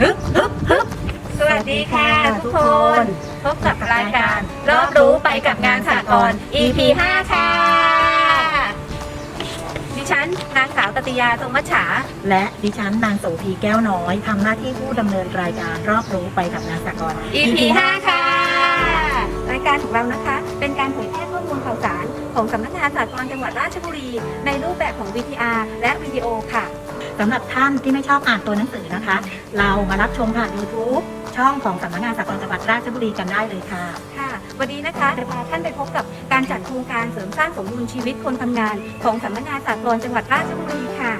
ฮึบฮึบฮึบสวัสดีค่ะทุกคน พบกับรายการรอบรู้ไปกับงานสากล EP 5ค่ะ ดิฉันนางสาวตติยาตรงมัชฉา และดิฉันนางโสภีแก้วน้อยทำหน้าที่ผู้ดำเนินรายการรอบรู้ไปกับงานสากล EP 5ค่ะ รายการของเรานะคะ เป็นการเผยแพร่ข้อมูลข่าวสาร ของสำนักงานสากลจังหวัดราชบุรี ในรูปแบบของ VTR และวิดีโอค่ะ สำหรับท่านที่ไม่ชอบอ่านตัวหนังสือนะคะ เรามารับชมผ่าน YouTube ช่องของสำนักงานสากลจังหวัดราชบุรีกันได้เลยค่ะ ค่ะ วันนี้นะคะจะพาท่านไปพบกับ การจัดโครงการเสริมสร้างสมดุลชีวิตคนทำงาน ของสำนักงานสากลจังหวัดราชบุรีค่ะ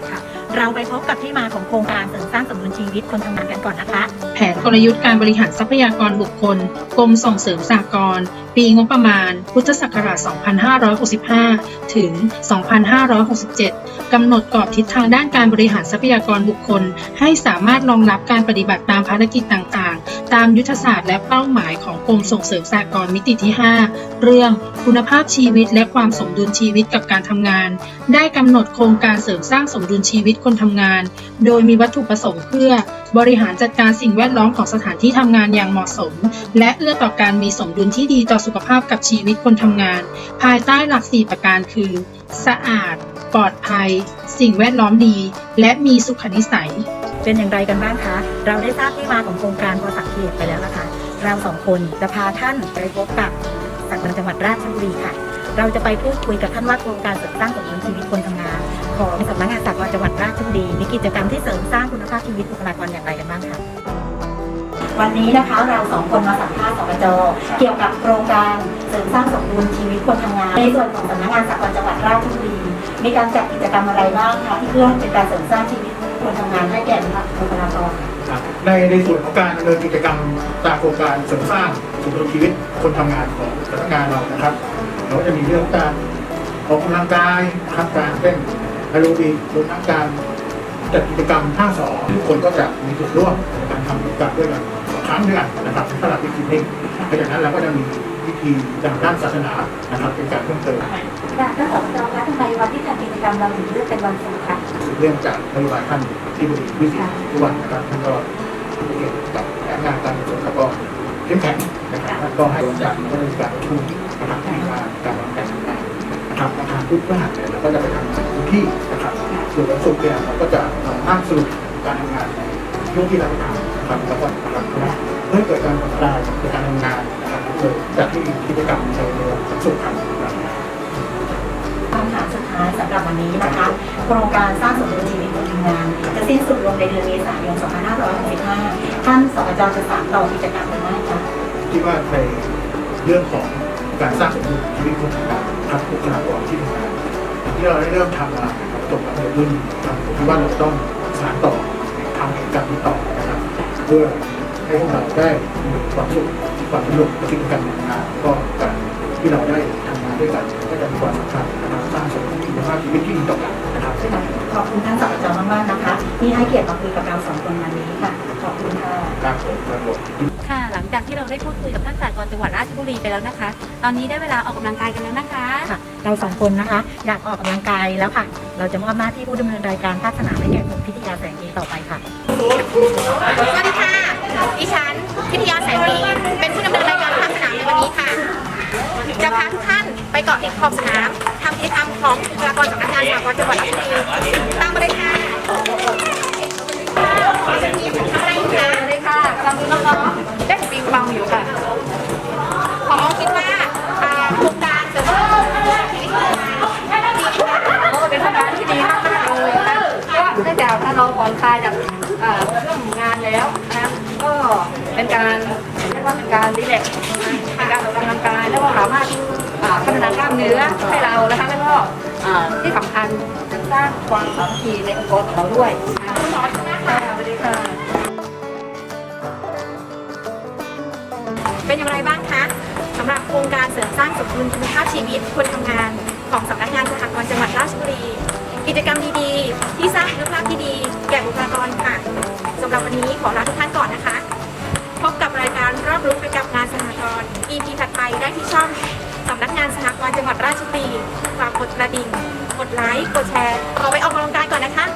เราไปพบกับที่มาของโครงการเสริมสร้างสมดุลชีวิตคนทำงานกันก่อนนะคะ แผนกลยุทธ์การบริหารทรัพยากรบุคคลกรมส่งเสริมสหกรณ์ปีงบประมาณ พุทธศักราช 2565 ถึง 2567 กำหนดกรอบทิศทางด้านการบริหารทรัพยากรบุคคล ให้สามารถรองรับการปฏิบัติตามภารกิจต่าง ตามยุทธศาสตร์และเป้าหมายของกรมส่งเสริมสหกรณ์มิติที่ 5 เรื่องคุณภาพชีวิตและความสมดุลชีวิตกับการทำงาน ได้กำหนดโครงการเสริมสร้างสมดุลชีวิตคนทำงาน โดยมีวัตถุประสงค์เพื่อ บริหารจัดการสิ่งแวดล้อมของสถานที่ทำงานอย่างเหมาะสม และเอื้อต่อการมีสมดุลที่ดีต่อสุขภาพกับชีวิตคนทำงาน ภายใต้หลัก 4 ประการคือ สะอาด ปลอดภัย สิ่งแวดล้อมดี และมีสุขนิสัย เป็นอย่างไรกันบ้างคะ เราได้ทราบที่มาของโครงการพอสังเกตไปแล้วนะคะ เราสองคนจะพาท่านไปพบกับสักดจังหวัดราชบุรีค่ะ เราจะไปพูดคุยกับท่านว่าโครงการเสริมสร้างสมดุลชีวิตคนทำงาน ของสำนักงานสากลจังหวัดราชบุรีมีกิจกรรมที่เสริมสร้างคุณภาพชีวิตบุคลากรอย่างไรกันบ้างคะวันนี้นะคะเราสองคนมาสัมภาษณ์สปจเกี่ยวกับโครงการเสริมสร้างสมดุลชีวิตคนทำงาน ในส่วนของสำนักงานสากลจังหวัดราชบุรีมีการจัดกิจกรรมอะไรบ้างคะที่เพื่อเป็นการเสริมสร้างชีวิต คนทำงานให้แก่บุคลากรครับในในส่วนของการดำเนินกิจกรรมตามโครงการเสริมสร้างสมดุลชีวิตคนทำงานของสำนักงานเรานะครับเราก็จะมีเรื่องการออกกำลังกายนะครับการเต้นแอโรบิกรวมทั้งการจัดกิจกรรมท่าสอนทุกคนก็จะมีส่วนร่วมในการทำกิจกรรมด้วยกันสองครั้งด้วยกันนะครับสำหรับพิธีนี้เพราะฉะนั้นเราก็จะมีพิธีทางด้านศาสนานะครับเป็นการเพิ่มเติมค่ะท่านสสจคะ ทำไมวันที่ทำกิจกรรมเราถึงเลือกเป็นวันศุกร์คะเรื่องจากนโยบายท่านที่บริวิสิตทุกวันนะครับท่านก็เกี่ยวกับงานการเงินแล้วก็เข้มแข็งนะครับก็ให้จากก็มีการประชุมนะครับที่งาการวางแผนนะครับทางทุกพฤหัสเนี่ยเราก็จะไปทำงานพื้นที่นะครับส่วนวันศุกร์เนี่ยเราก็จะมานั่งสรุปการทำงานในช่วงที่เราทำนะครับแล้วก็ทำนะเพื่อเกิดการผ่อนคลายในการทำงานนะครับโดยจากที่มีกิจกรรมในวันศุกร์ครับับวันนี้นะคะ โครงการสร้างสมดุลชีวิตคนทำงาน จะสิ้นสุดลงในเดือนเมษายน 2565 ท่านสกจารย์จะสานต่อกิจกรรมหรือไม่คะคิดว่าในเรื่องของการสร้างสมดุลชีวิตคนทำงานครับบุคลากรที่ทำงานที่เราได้เริ่มทำมาจบกับในรุ่นผมคิดว่าเราต้องสานต่อทำกิจกรรมนี้ต่อนะครับเพื่อให้พวกเราได้มีความสุขความสนุกกับกิจกรรมทำงานก็การที่เราได้ทำ ด้วยกันก็จะมีความสำคัญนะครับสร้างสมดุลคุณภาพชีวิตที่ดีต่อกันนะครับขอบคุณท่านสกจมากๆนะคะที่ให้เกียรติมาคุยกับเราสองคนวันนี้ค่ะขอบคุณค่ะครับผมครับผมค่ะหลังจากที่เราได้พูดคุยกับท่านสากลจังหวัดราชบุรีไปแล้วนะคะ ตอนนี้ได้เวลาออกกำลังกายกันแล้วนะคะค่ะเราสองคนนะคะ อยากออกกำลังกายแล้วค่ะ เราจะมอบหน้าที่ผู้ดำเนินรายการภาคสนามให้แก่คุณพิทยาแสงดีต่อไปค่ะสวัสดีค่ะดิฉันพิทยาแสงดีานไปเกาะติดขอบสนามทำกิจกรรมของบุคลากรสำนักงานสากลจังหวัดราชบุรีตามมาเลยค่ะทำอะไรอยู่คะเลยค่ะกำลังดูน้องๆเล่นปิงปองอยู่ค่ะ ขอคิดว่าอ่าโครงการเสริมสร้างชีวิตคนทำงานดีไหมคะโอ้เป็นโครงการที่ดีมากๆเลยนะก็เนื่องจากถ้าเราผ่อนคลายจากเรื่องงานแล้วนะก็เป็นการเรียกว่าเป็นการรีแลกซ์ในการออกกำลังกายแล้วก็สามารถ พัฒนากล้ามเนื้อให้เรานะคะแล้วก็ที่สำคัญสร้างความสามัคคีในองค์กรของเราด้วยคะคุณหมอใช่ไหมคะสวัสดีค่ะเป็นอย่างไรบ้างคะสำหรับโครงการเสริมสร้างสมดุลคุณภาพชีวิตคนทำงานของสำนักงานสหกรณ์จังหวัดราชบุรี กิจกรรมดีๆ ที่สร้างคุณภาพที่ดีแก่บุคลากรค่ะสำหรับวันนี้ขอลาทุกท่านก่อนนะคะ พบกับรายการรอบรู้ไปกับงานสหกรณ์ EP ถัดไปได้ที่ช่อง สำนักงานสหกรณ์จังหวัดราชบุรีฝากกดกระดิ่ง กดไลค์ กดแชร์ เอาไปออกกำลังกายก่อนนะคะ